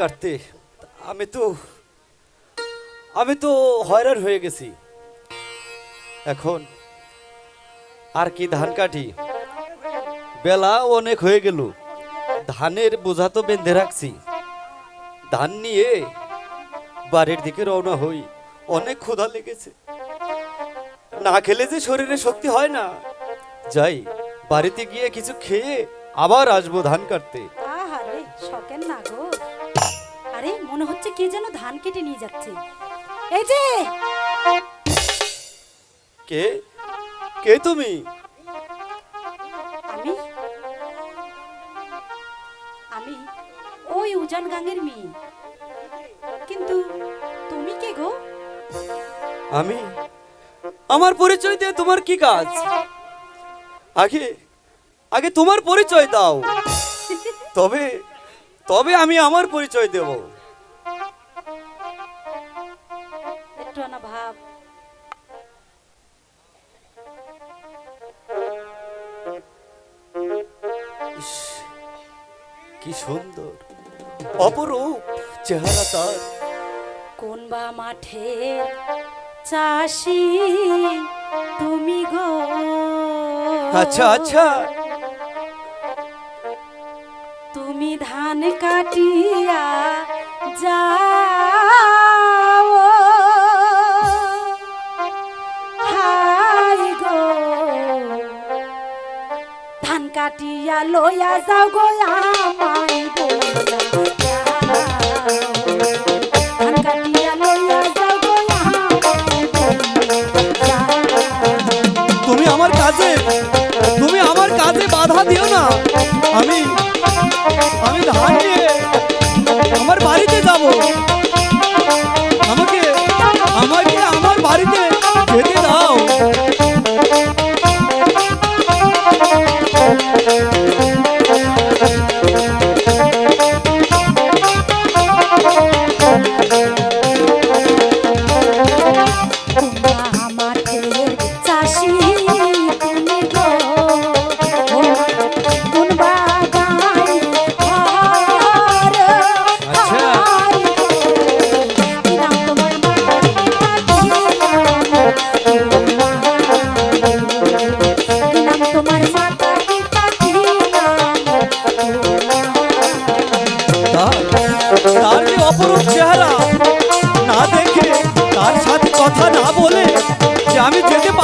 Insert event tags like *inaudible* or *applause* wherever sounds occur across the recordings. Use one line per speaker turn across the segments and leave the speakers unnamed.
কাটতে, আমি তো আমি তো হয়রান হয়ে গেছি। এখন আর কি ধান কাটি? বেলা অনেক হয়ে গেল, ধানের বোঝা তো বেঁধে রাখছি। ধান নিয়ে বাড়ির দিকে রওনা হই, অনেক ক্ষুধা লেগেছে। না খেলে যে শরীরে শক্তি হয় না। যাই, বাড়িতে গিয়ে কিছু খেয়ে আবার আসব ধান কাটতে।
মনে হচ্ছে কে যেন ধান কেটে নিয়ে যাচ্ছে। এই যে!
কে? কে তুমি?
আমি? আমি ওই উজান গাঙের মেয়ে। কিন্তু তুমি কে গো?
আমি? আমার পরিচয় দিয়ে তোমার কি কাজ? আগে আগে তোমার পরিচয় দাও। *laughs* তবে তবে আমি আমার পরিচয় দেব।
একটু না ভাব
কি সুন্দর। অপরূপ চেহারা তার।
কোন বা মাঠে চাষি তুমি গো?
আচ্ছা আচ্ছা।
তুমি ধান কাটিয়া যাও লইয়া যাও গো
অপরূপ চেহারা। না দেখে তার সাথে কথা না বলে যে আমি যেতে পারব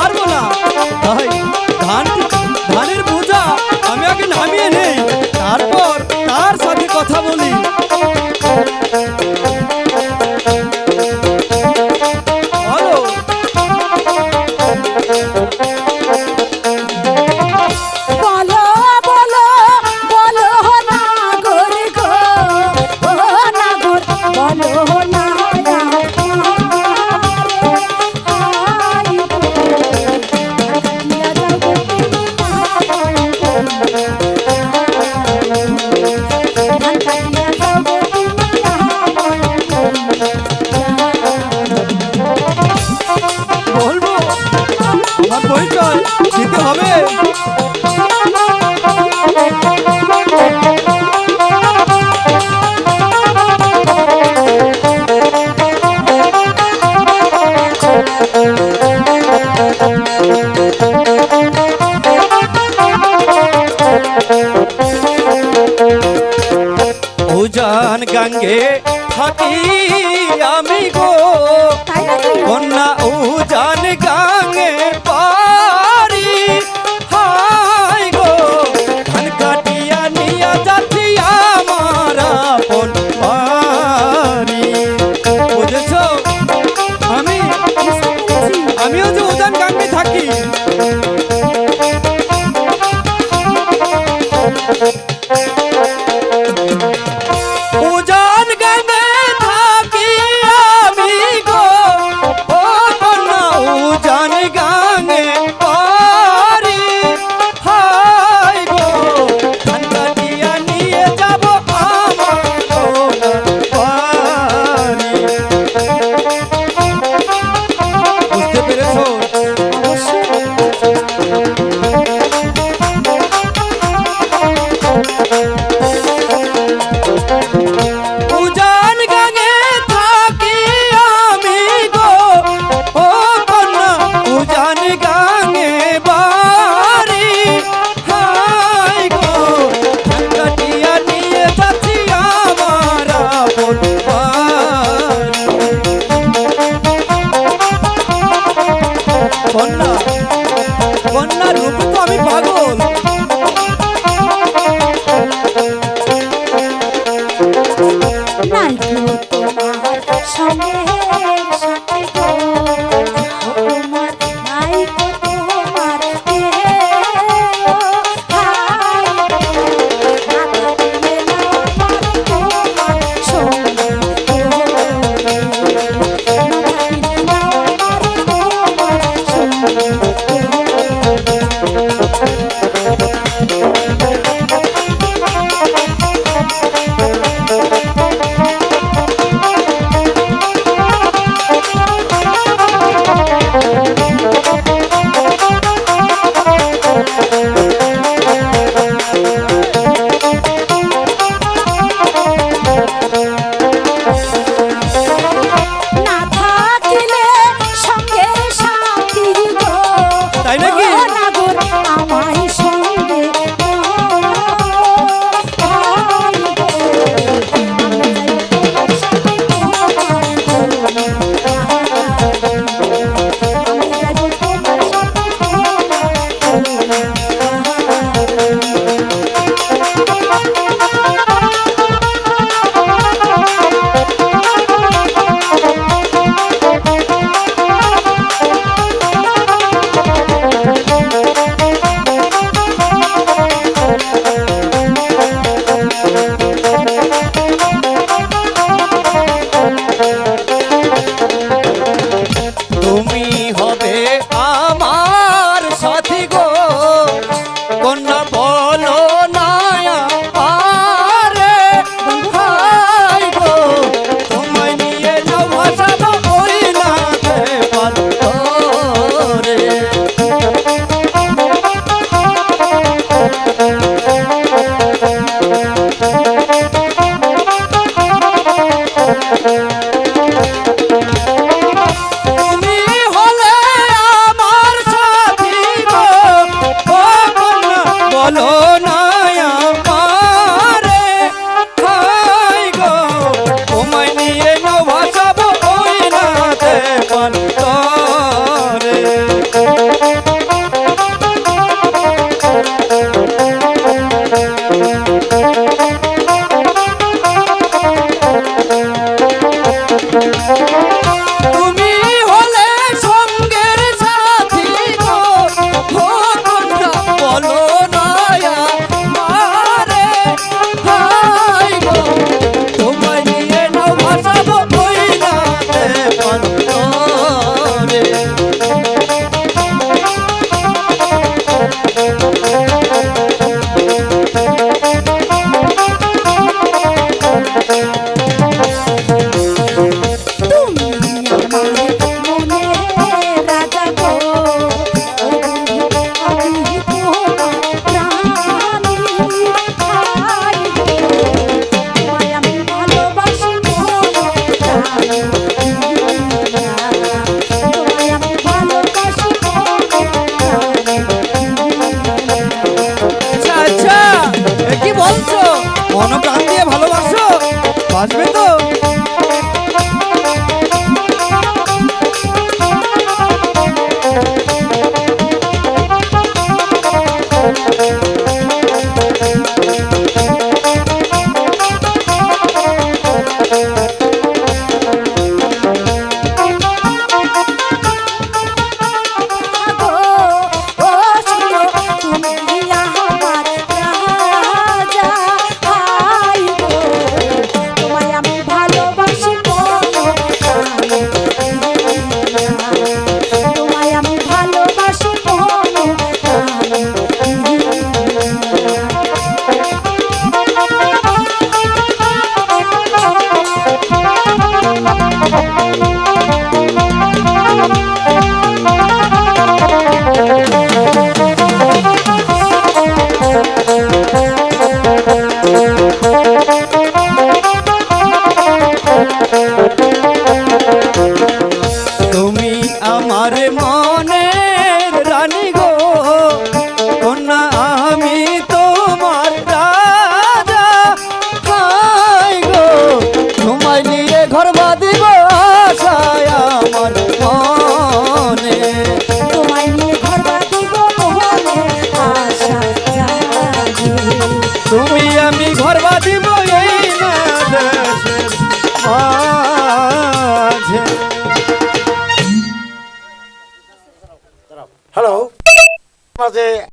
মন প্রাণ দিয়ে ভালোবাসো। বাসবে তো?